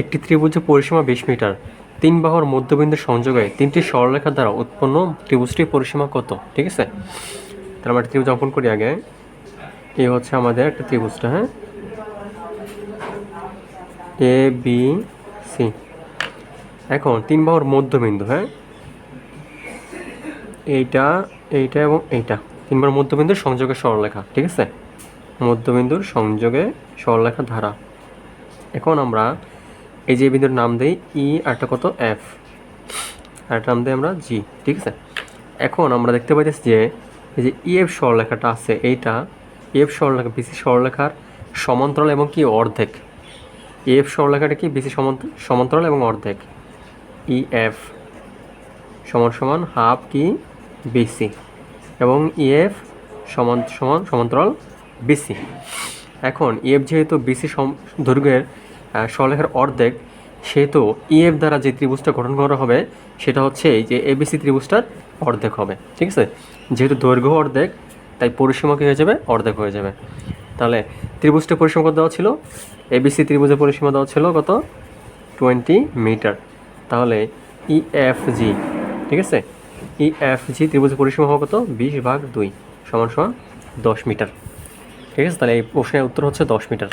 একটি ত্রিভুজের পরিসীমা বিশ মিটার। তিন বাহুর মধ্যবিন্দুর সংযোগে তিনটি সরলরেখা দ্বারা উৎপন্ন ত্রিভুজটির পরিসীমা কত? ঠিক আছে? তাহলে আমরা ত্রিভুজ অঙ্কন করি আগে। এ হচ্ছে আমাদের একটা ত্রিভুজটা হ্যাঁ? এ বি সি এখন তিন বাহুর মধ্যবিন্দু হ্যাঁ? এইটা এইটা এবং এইটা। তিন বাহুর মধ্যবিন্দুর সংযোগে সরলরেখা, ঠিক আছে? মধ্যবিন্দুর সংযোগে সরলরেখা ধারা। এখন আমরা এই যে বিন্দুর নাম দেই, ই, আর একটা কত? এফ। আর একটা নাম দিই আমরা জি, ঠিক আছে? এখন আমরা দেখতে পাইতেছি যে, এই যে ইএফ সরলরেখাটা আছে, এইটা ইএফ সরলরেখা বিসি সরলরেখার সমান্তরাল এবং কি? অর্ধেক। ইএফ সরলরেখাটা কি? বিসি সমান্ত- সমান্তরাল এবং অর্ধেক। ইএফ সমান সমান হাফ কি? বিসি এবং ইএফ সমান সমান সমান্তরাল বিসি এখন ইএফ যেহেতু বিসি দৈর্ঘ্যের সরলরেখার অর্ধেক, সেহেতু ইএফ দ্বারা যে ত্রিভুজটা গঠন করা হবে, সেটা হচ্ছে এই যে এবিসি ত্রিভুজটার অর্ধেক হবে, ঠিক আছে? যেহেতু দৈর্ঘ্য অর্ধেক, তাই পরিসীমা কী হয়ে যাবে? অর্ধেক হয়ে যাবে। তাহলে ত্রিভুজটা পরিসীমা দেওয়া ছিল? এবিসি ত্রিভুজের পরিসীমা দেওয়া ছিল কত? Twenty metre. তাহলে ইএফজি ঠিক আছে? ইএফজি ত্রিভুজের পরিসীমা হবে কত? বিশ ভাগ দুই, সমান সমান দশ মিটার। ঠিক আছে? তাহলে এই প্রশ্নের উত্তর হচ্ছে দশ মিটার।